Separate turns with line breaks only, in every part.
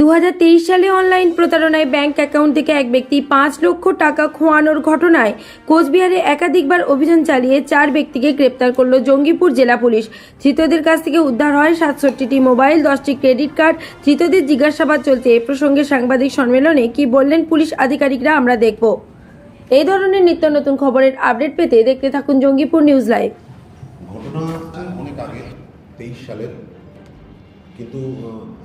দু হাজার তেইশ সালে অনলাইন প্রতারণায় ব্যাংক অ্যাকাউন্ট থেকে এক ব্যক্তি পাঁচ লক্ষ টাকা খোয়ানোর ঘটনায় কোচবিহারে একাধিকবার অভিযান চালিয়ে চার ব্যক্তিকে গ্রেপ্তার করল জঙ্গিপুর জেলা পুলিশ। ধৃতদের কাছ থেকে উদ্ধার হয় সাতষট্টিটি মোবাইল, দশটি ক্রেডিট কার্ড। ধৃতদের জিজ্ঞাসাবাদ চলছে। এ প্রসঙ্গে সাংবাদিক সম্মেলনে কি বললেন পুলিশ আধিকারিকরা আমরা দেখব। এই ধরনের নিত্য নতুন খবরের আপডেট পেতে দেখতে থাকুন জঙ্গিপুর নিউজ লাইভ।
ঘটনা অনেক আগে, তেইশ সালের কিন্তু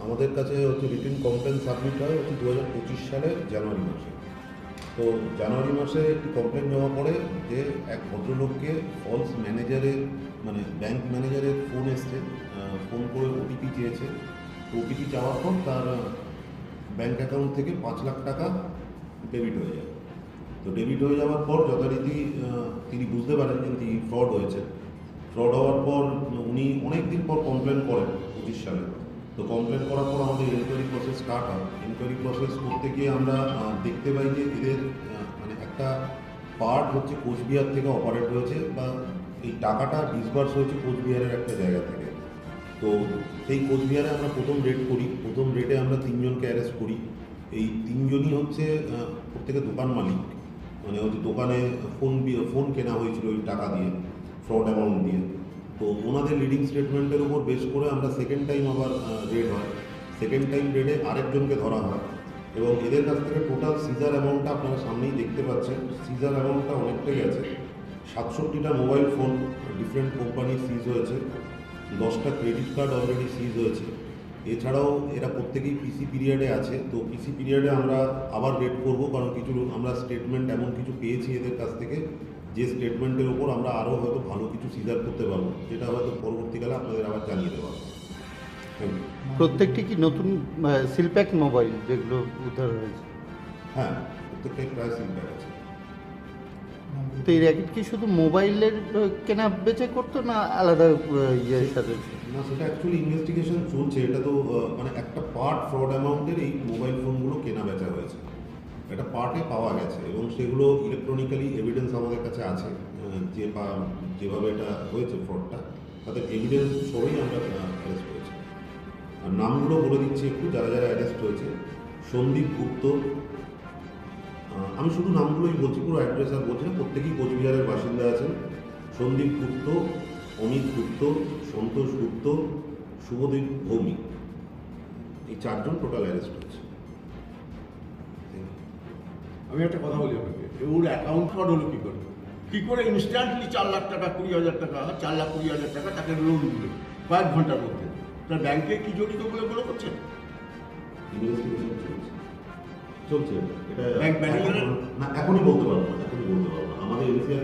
আমাদের কাছে হচ্ছে রিটেন কমপ্লেন সাবমিট হয় হচ্ছে দু হাজার পঁচিশ সালের জানুয়ারি মাসে। তো জানুয়ারি মাসে একটি কমপ্লেন জমা পড়ে যে এক ভদ্রলোককে ফলস ম্যানেজারের মানে ব্যাংক ম্যানেজারের ফোন এসছে ফোন করে ওটিপি চেয়েছে। ওটিপি চাওয়ার পর তার ব্যাংক অ্যাকাউন্ট থেকে পাঁচ লাখ টাকা ডেবিট হয়ে যায়। তো ডেবিট হয়ে যাওয়ার পর যথারীতি তিনি বুঝতে পারেন যে তিনি ফ্রড হয়েছে ফ্রড হওয়ার পর উনি অনেক দিন পর কমপ্লেন করেন পঁচিশ সালে। তো কমপ্লেন করার পর আমাদের এনকোয়ারি প্রসেস স্টার্ট হয়। এনকোয়ারি প্রসেস করতে গিয়ে আমরা দেখতে পাই যে এদের মানে একটা পার্ট হচ্ছে কোচবিহার থেকে অপারেট হয়েছে বা এই টাকাটা ডিসবার্স হয়েছে কোচবিহারের একটা জায়গা থেকে। তো সেই কোচবিহারে আমরা প্রথম রেড করি। প্রথম রেটে আমরা তিনজনকে অ্যারেস্ট করি। এই তিনজনই হচ্ছে প্রত্যেকে দোকান মালিক। মানে হচ্ছে দোকানে ফোন ফোন কেনা হয়েছিল ওই টাকা দিয়ে ফ্রড অ্যামাউন্ট দিয়ে। তো ওনাদের লিডিং স্টেটমেন্টের উপর বেশ করে আমরা সেকেন্ড টাইম আবার রেড হয়। সেকেন্ড টাইম রেডে আরেকজনকে ধরা হয়। এবং এদের কাছ থেকে টোটাল সিজার অ্যামাউন্টটা আপনারা সামনেই দেখতে পাচ্ছেন। সিজার অ্যামাউন্টটা অনেকটাই আছে। সাতষট্টিটা মোবাইল ফোন ডিফারেন্ট কোম্পানির সিজ হয়েছে। দশটা ক্রেডিট কার্ড অলরেডি সিজ হয়েছে। এছাড়াও এরা প্রত্যেকেই পিসি পিরিয়ডে আছে। তো পিসি পিরিয়ডে আমরা আবার রেড করব। কারণ কিছু আমরা স্টেটমেন্ট এমন কিছু পেয়েছি এদের কাছ থেকে। যে স্টেটমেন্টের উপর আমরা আরও হয়তো ভালো কিছু সিজার করতে পারব যেটা হয়তো পরবর্তীকালে আপনাদের আবার জানিয়ে দেওয়া
প্রত্যেকটি কি নতুন সিলপ্যাক মোবাইল যেগুলো উদ্ধার হয়েছে?
হ্যাঁ প্রত্যেকটাই প্রায় সিলব্যাক আছে।
তো এই র্যাকেট কি শুধু মোবাইলের কেনা বেচে করতো না আলাদা ইয়ের সাথে?
না সেটা অ্যাকচুয়ালি ইনভেস্টিগেশন চলছে। এটা তো মানে একটা পার্ট ফ্রড অ্যামাউন্টের এই মোবাইল ফোনগুলো কেনা বেচা হয়েছে। একটা পার্টে পাওয়া গেছে এবং সেগুলো ইলেকট্রনিক্যালি এভিডেন্স আমাদের কাছে আছে যে বা, যেভাবে এটা হয়েছে ফ্রডটা তাদের এভিডেন্স সবই আমরা অ্যারেস্ট করেছি। আর নামগুলো বলে দিচ্ছি একটু, যারা যারা অ্যারেস্ট হয়েছে। সন্দীপ গুপ্ত আমি শুধু নামগুলোই বলছি, পুরো অ্যাড্রেস আর বলছি না, প্রত্যেকেই কোচবিহারের বাসিন্দা আছেন। সন্দীপ গুপ্ত, অমিত গুপ্ত, সন্তোষ গুপ্ত, শুভদীপ ভৌমিক, এই চারজন টোটাল অ্যারেস্ট হয়েছে।
আমি একটা কথা বলি আপনাকে। ওর অ্যাকাউন্ট ফ্রড হলো কী করে? কী করে ইনস্ট্যান্টলি চার লাখ টাকা কুড়ি হাজার টাকা চার লাখ কুড়ি হাজার টাকা তাকে লোন দিল কয়েক ঘণ্টার মধ্যে। তার ব্যাংকে কি জড়িত বলে মনে করছেন
চলছে। এটা
ব্যাংক ম্যানেজার
না এখনই বলতে পারব না এখনই বলতে পারব না। আমাদের এনসিআরবি